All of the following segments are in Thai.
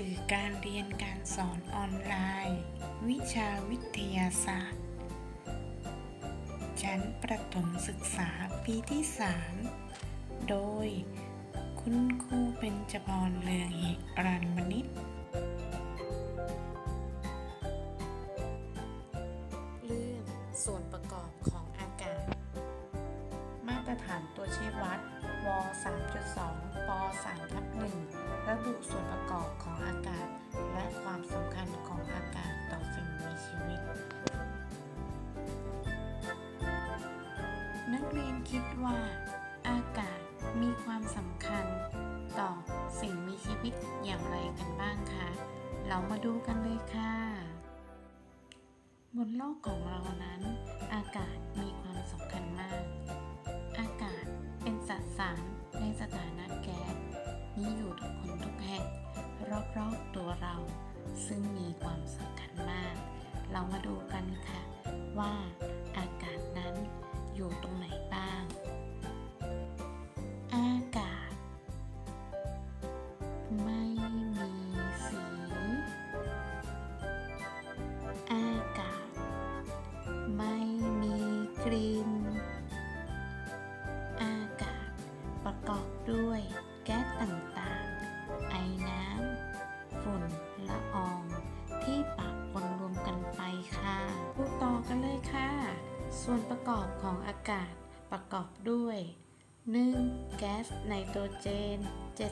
สื่อการเรียนการสอนออนไลน์ วิชาวิทยาศาสตร์ ชั้นประถมศึกษาปีที่ 3 โดย คุณครูเป็นจพรเลืองหิรันมณิตเรื่องส่วนประกอบของอากาศ มาตรฐานตัวชี้วัดว 3.2 ป 3ทับ1ระบุส่วนประกอบ ความสำคัญของอากาศต่อสิ่งมีชีวิต นักเรียนคิดว่า อากาศมีความสำคัญต่อสิ่งมีชีวิตอย่างไรกันบ้างคะ เรามาดูกันเลยค่ะ บนโลกของเรานั้น อากาศมี ซึ่งมีความสำคัญมาก เรามาดูกันค่ะ ว่าอากาศนั้นอยู่ตรงไหนบ้าง อากาศ ไม่มีสี อากาศ ไม่มีกลิ่น อากาศประกอบด้วย ส่วนประกอบของอากาศประกอบด้วย 1. แก๊สไนโตรเจน 78%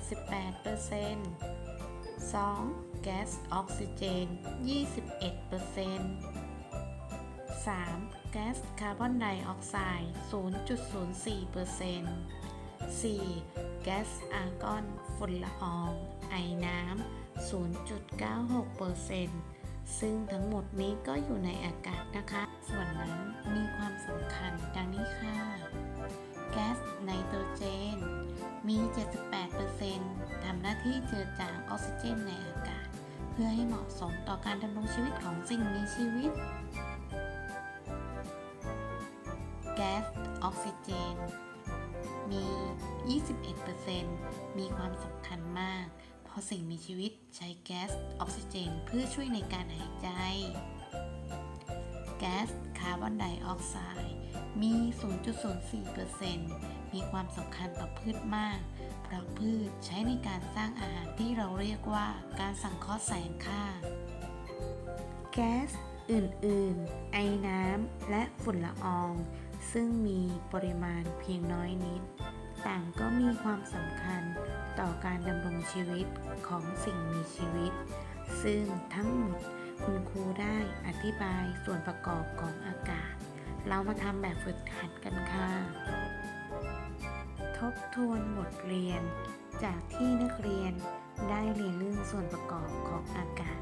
2. แก๊สออกซิเจน 21% 3. แก๊สคาร์บอนไดออกไซด์ 0.04% 4. แก๊สอาร์กอนฝุ่นละออง ไอน้ำ 0.96%ซึ่งทั้งหมดนี้ก็อยู่ในอากาศนะคะ ส่วนนั้นมีความ ที่เจือจางออกซิเจนในอากาศ เพื่อให้เหมาะสมต่อการดำรงชีวิตของสิ่งมีชีวิต แก๊สออกซิเจน มี 21%มีความสำคัญมาก เพราะสิ่งมีชีวิตใช้แก๊สออกซิเจนเพื่อช่วยในการหายใจ แก๊สคาร์บอนไดออกไซด์ มี 0.04%มีความสำคัญต่อพืชมาก เพราะพืชใช้ในการสร้างอาหารที่เราเรียกว่าการสังเคราะห์แสงค่ะแก๊สอื่น ๆ ไอน้ำ และฝุ่นละออง ซึ่งมีปริมาณเพียงน้อยนิด ต่างก็มีความสำคัญต่อการดำรงชีวิตของสิ่งมีชีวิต ซึ่งทั้งหมดคุณครูได้อธิบายส่วนประกอบของอากาศ เรามาทำแบบฝึกหัดกันค่ะ ทบทวนบทเรียน จากที่นักเรียนได้เรียนเรื่องส่วนประกอบของอากาศ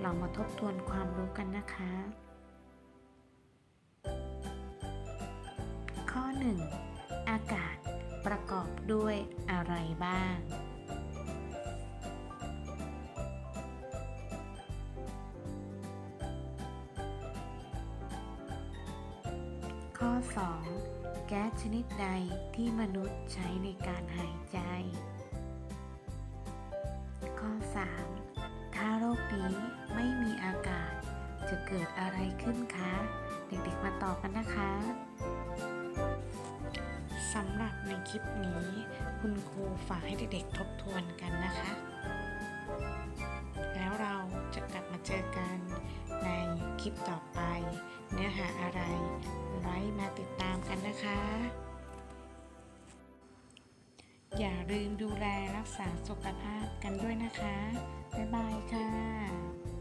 เรามาทบทวนความรู้กันนะคะ ข้อ 1 อากาศประกอบด้วยอะไรบ้าง 2 แก๊สชนิดใดที่มนุษย์ใช้ในการหายใจ ข้อ 3 ถ้าโลกนี้ไม่มีอากาศ จะเกิดอะไรขึ้นคะ เด็กๆมาตอบกันนะคะสำหรับในคลิปนี้ คุณครูฝากให้เด็กๆทบทวนกันนะคะ แล้วเราจะกลับมาเจอกันในคลิปต่อไป เนื้อหาอะไร ไว้มาติดตามกันนะคะ อย่าลืมดูแลรักษาสุขภาพกันด้วยนะคะ บ๊ายบายค่ะ